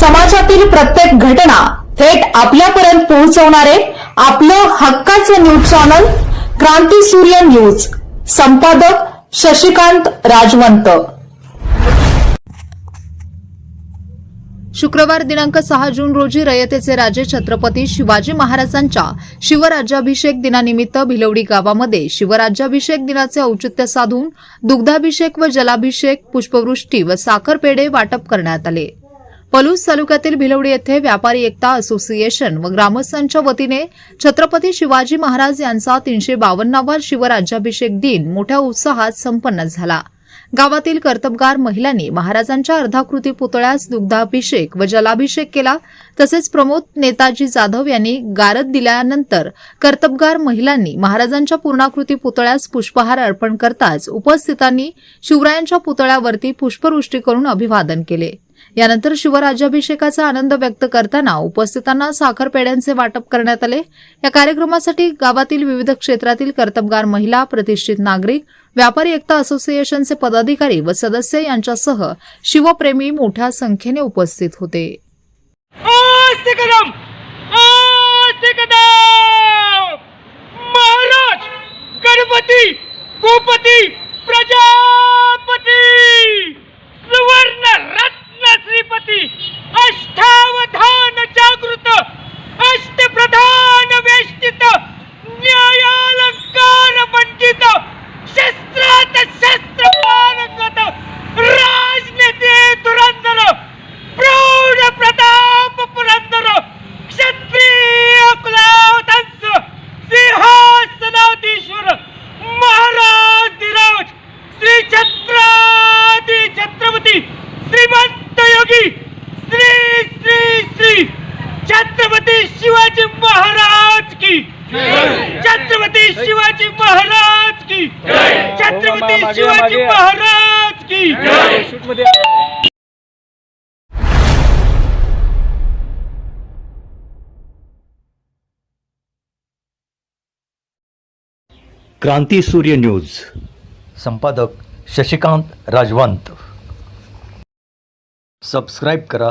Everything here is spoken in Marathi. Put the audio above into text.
समाजातील प्रत्येक घटना थेट आपल्यापर्यंत पोहोचवणारे आपलं हक्काचं न्यूज चॅनल क्रांती सूर्य न्यूज. संपादक शशिकांत राजवंत. शुक्रवार दिनांक सहा जून रोजी रयतेचे राजे छत्रपती शिवाजी महाराजांच्या शिवराज्याभिषेक दिनानिमित्त भिलवडी गावामध्ये शिवराज्याभिषेक दिनाचे औचित्य साधून दुग्धाभिषेक व जलाभिषेक पुष्पवृष्टी व साखरपेढे वाटप करण्यात आले. पलूस तालुक्यातील भिलवडी येथे व्यापारी एकता असोसिएशन व ग्रामस्थांच्या वतीने छत्रपती शिवाजी महाराज यांचा तीनशे बावन्नावा शिवराज्याभिषेक दिन मोठ्या उत्साहात संपन्न झाला. गावातील कर्तबगार महिलांनी महाराजांच्या अर्धाकृती पुतळ्यास दुग्धाभिषेक व जलाभिषेक केला. तसेच प्रमोद नेताजी जाधव यांनी गारद दिल्यानंतर कर्तबगार महिलांनी महाराजांच्या पूर्णाकृती पुतळ्यास पुष्पहार अर्पण करताच उपस्थितांनी शिवरायांच्या पुतळ्यावरती पुष्पवृष्टी करून अभिवादन केले. यानंतर शिवराज्याभिषेकाचा आनंद व्यक्त करताना उपस्थितांना साखर पेढ्यांचे वाटप करण्यात आले. या कार्यक्रमासाठी गावातील विविध क्षेत्रातील कर्तबगार महिला प्रतिष्ठित नागरिक व्यापारी एकता असोसिएशनचे पदाधिकारी व सदस्य यांच्यासह शिवप्रेमी मोठ्या संख्येने उपस्थित होते. महाराज! गणपती! छत्रपती शिवाजी महाराज की छत्रपती शिवाजी महाराज की क्रांती सूर्य न्यूज. संपादक शशिकांत राजवंत. सबस्क्राईब करा.